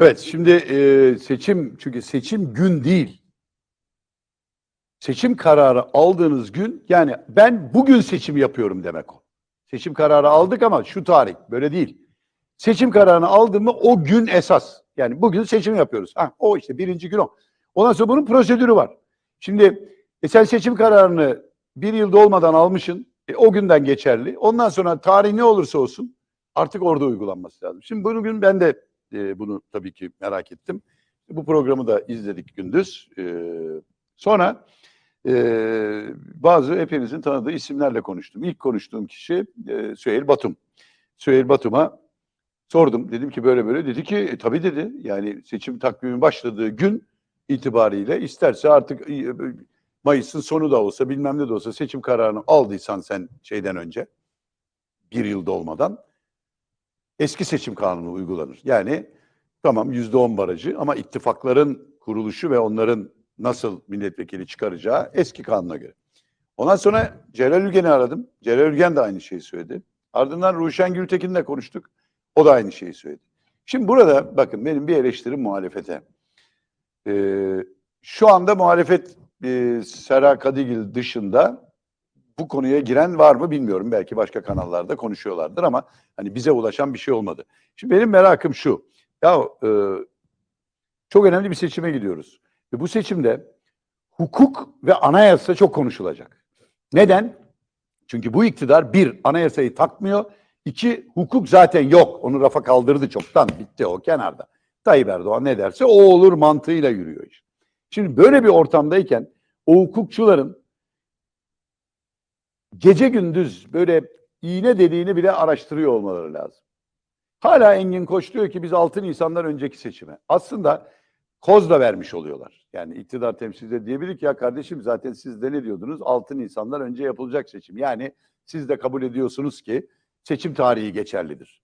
Evet, şimdi e, seçim çünkü seçim gün değil. Seçim kararı aldığınız gün yani ben bugün seçim yapıyorum demek o. Seçim kararı aldık ama şu tarih böyle değil. Seçim kararını aldın mı o gün esas. Yani bugün seçim yapıyoruz. Ha, o işte birinci gün o. Ondan sonra bunun prosedürü var. Şimdi e, sen seçim kararını bir yılda olmadan almışsın. E, o günden geçerli. Ondan sonra tarih ne olursa olsun artık orada uygulanması lazım. Şimdi bugün ben de e, bunu tabii ki merak ettim. Bu programı da izledik gündüz. E, sonra e, bazı hepinizin tanıdığı isimlerle konuştum. İlk konuştuğum kişi e, Süheyl Batum. Süheyl Batum'a sordum. Dedim ki böyle böyle. Dedi ki e, tabii dedi. Yani seçim takvimi başladığı gün itibariyle isterse artık e, Mayıs'ın sonu da olsa bilmem ne de olsa seçim kararını aldıysan sen şeyden önce bir yılda olmadan eski seçim kanunu uygulanır. Yani tamam yüzde on barajı ama ittifakların kuruluşu ve onların nasıl milletvekili çıkaracağı eski kanuna göre. Ondan sonra Celal Ülgen'i aradım. Celal Ülgen de aynı şeyi söyledi. Ardından Ruşen Gültekin'le konuştuk. O da aynı şeyi söyledi. Şimdi burada bakın benim bir eleştirim muhalefete. Ee, şu anda muhalefet e, Sera Kadigil dışında bu konuya giren var mı bilmiyorum. Belki başka kanallarda konuşuyorlardır ama hani bize ulaşan bir şey olmadı. Şimdi benim merakım şu. Ya e, çok önemli bir seçime gidiyoruz. Ve bu seçimde hukuk ve anayasa çok konuşulacak. Neden? Çünkü bu iktidar bir, anayasayı takmıyor. İki, hukuk zaten yok. Onu rafa kaldırdı çoktan. Bitti o kenarda. Tayyip Erdoğan ne derse o olur mantığıyla yürüyor. Şimdi böyle bir ortamdayken o hukukçuların gece gündüz böyle iğne dediğini bile araştırıyor olmaları lazım. Hala Engin Koç diyor ki biz 6 Nisan'dan önceki seçime. Aslında koz da vermiş oluyorlar. Yani iktidar temsilcileri diyebilir ki ya kardeşim zaten siz de ne diyordunuz? 6 Nisan'dan önce yapılacak seçim. Yani siz de kabul ediyorsunuz ki seçim tarihi geçerlidir.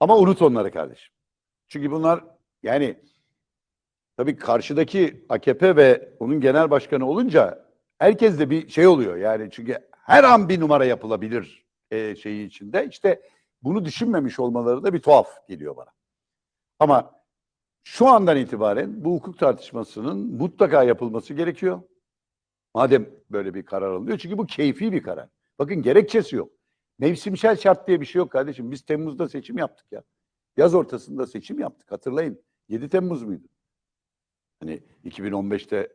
Ama unut onları kardeşim. Çünkü bunlar yani tabii karşıdaki AKP ve onun genel başkanı olunca herkes de bir şey oluyor. Yani çünkü her an bir numara yapılabilir e, şeyi içinde. İşte bunu düşünmemiş olmaları da bir tuhaf geliyor bana. Ama şu andan itibaren bu hukuk tartışmasının mutlaka yapılması gerekiyor. Madem böyle bir karar alınıyor. Çünkü bu keyfi bir karar. Bakın gerekçesi yok. Mevsimsel şart diye bir şey yok kardeşim. Biz Temmuz'da seçim yaptık ya. Yaz ortasında seçim yaptık. Hatırlayın. 7 Temmuz muydu? Hani 2015'te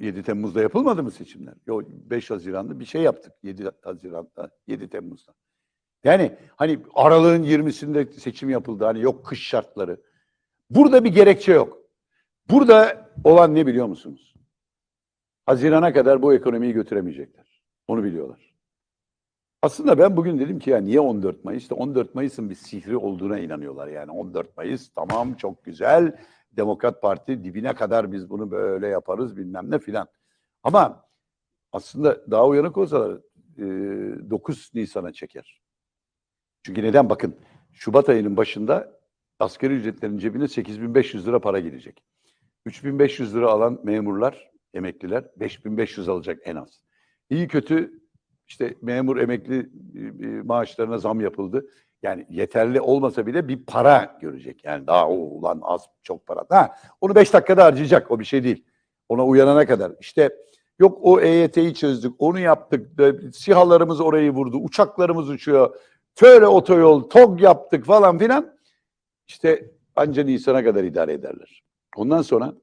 7 Temmuz'da yapılmadı mı seçimler? Yok 5 Haziran'da bir şey yaptık. 7 Haziran'da, 7 Temmuz'da. Yani hani aralığın 20'sinde seçim yapıldı. Hani yok kış şartları. Burada bir gerekçe yok. Burada olan ne biliyor musunuz? Haziran'a kadar bu ekonomiyi götüremeyecekler. Onu biliyorlar. Aslında ben bugün dedim ki ya niye 14 Mayıs? İşte 14 Mayıs'ın bir sihri olduğuna inanıyorlar yani. 14 Mayıs tamam çok güzel. Demokrat Parti dibine kadar biz bunu böyle yaparız bilmem ne filan. Ama aslında daha uyanık olsalar e, 9 Nisan'a çeker. Çünkü neden? Bakın Şubat ayının başında asgari ücretlerin cebine 8500 lira para girecek. 3500 lira alan memurlar, emekliler 5500 alacak en az. İyi kötü işte memur emekli e, maaşlarına zam yapıldı. Yani yeterli olmasa bile bir para görecek. Yani daha o ulan az çok para. Ha, onu 5 dakikada harcayacak. O bir şey değil. Ona uyanana kadar. İşte yok o EYT'yi çözdük. Onu yaptık. SİHA'larımız orayı vurdu. Uçaklarımız uçuyor. Töre otoyol, TOG yaptık falan filan. İşte anca Nisan'a kadar idare ederler. Ondan sonra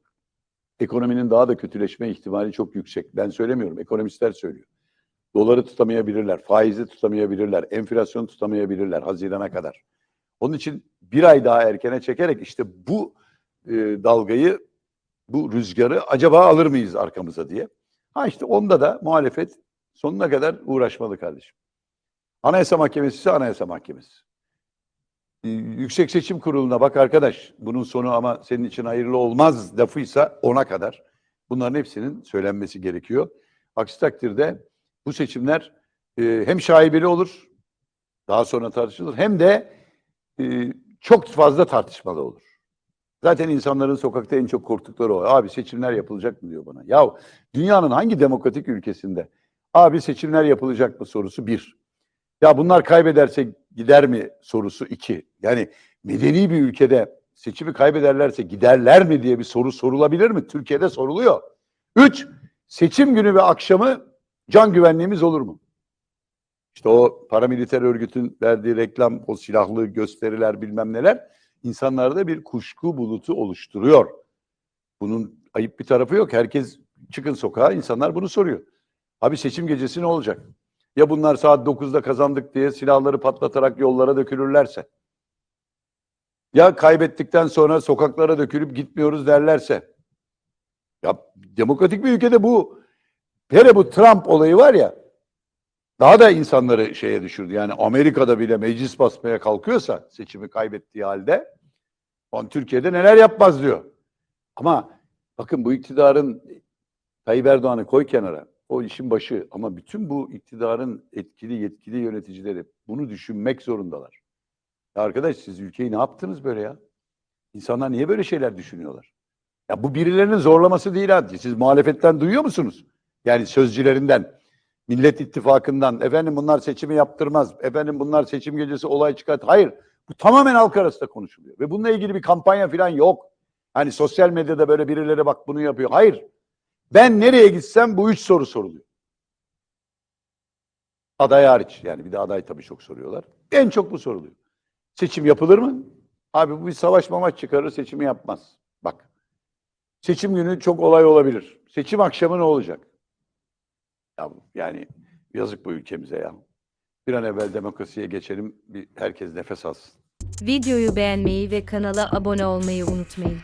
ekonominin daha da kötüleşme ihtimali çok yüksek. Ben söylemiyorum. Ekonomistler söylüyor. Doları tutamayabilirler, faizi tutamayabilirler, enflasyonu tutamayabilirler Haziran'a kadar. Onun için bir ay daha erkene çekerek işte bu e, dalgayı, bu rüzgarı acaba alır mıyız arkamıza diye. Ha işte onda da muhalefet sonuna kadar uğraşmalı kardeşim. Anayasa Mahkemesi ise Anayasa Mahkemesi. Ee, Yüksek Seçim Kurulu'na bak arkadaş. Bunun sonu ama senin için hayırlı olmaz lafıysa ona kadar. Bunların hepsinin söylenmesi gerekiyor. Aksi takdirde bu seçimler e, hem şaibeli olur, daha sonra tartışılır, hem de e, çok fazla tartışmalı olur. Zaten insanların sokakta en çok korktukları o. Abi seçimler yapılacak mı diyor bana. Ya dünyanın hangi demokratik ülkesinde abi seçimler yapılacak mı sorusu bir. Ya bunlar kaybederse gider mi sorusu iki. Yani medeni bir ülkede seçimi kaybederlerse giderler mi diye bir soru sorulabilir mi? Türkiye'de soruluyor. Üç, seçim günü ve akşamı can güvenliğimiz olur mu? İşte o paramiliter örgütün verdiği reklam, o silahlı gösteriler bilmem neler insanlarda bir kuşku bulutu oluşturuyor. Bunun ayıp bir tarafı yok. Herkes çıkın sokağa insanlar bunu soruyor. Abi seçim gecesi ne olacak? Ya bunlar saat 9'da kazandık diye silahları patlatarak yollara dökülürlerse? Ya kaybettikten sonra sokaklara dökülüp gitmiyoruz derlerse? Ya demokratik bir ülkede bu hele bu Trump olayı var ya daha da insanları şeye düşürdü. Yani Amerika'da bile meclis basmaya kalkıyorsa seçimi kaybettiği halde on Türkiye'de neler yapmaz diyor. Ama bakın bu iktidarın Tayyip Erdoğan'ı koy kenara. O işin başı ama bütün bu iktidarın etkili yetkili yöneticileri bunu düşünmek zorundalar. Ya arkadaş siz ülkeyi ne yaptınız böyle ya? İnsanlar niye böyle şeyler düşünüyorlar? Ya bu birilerinin zorlaması değil ha. Siz muhalefetten duyuyor musunuz? Yani sözcülerinden, Millet İttifakı'ndan, efendim bunlar seçimi yaptırmaz, efendim bunlar seçim gecesi olay çıkart. Hayır, bu tamamen halk arasında konuşuluyor. Ve bununla ilgili bir kampanya falan yok. Hani sosyal medyada böyle birileri bak bunu yapıyor. Hayır. Ben nereye gitsem bu üç soru soruluyor. Aday hariç. Yani bir de aday tabii çok soruyorlar. En çok bu soruluyor. Seçim yapılır mı? Abi bu bir savaş mamaç çıkarır seçimi yapmaz. Bak. Seçim günü çok olay olabilir. Seçim akşamı ne olacak? Ya, yani yazık bu ülkemize ya. Bir an evvel demokrasiye geçelim. Bir, herkes nefes alsın. Videoyu beğenmeyi ve kanala abone olmayı unutmayın.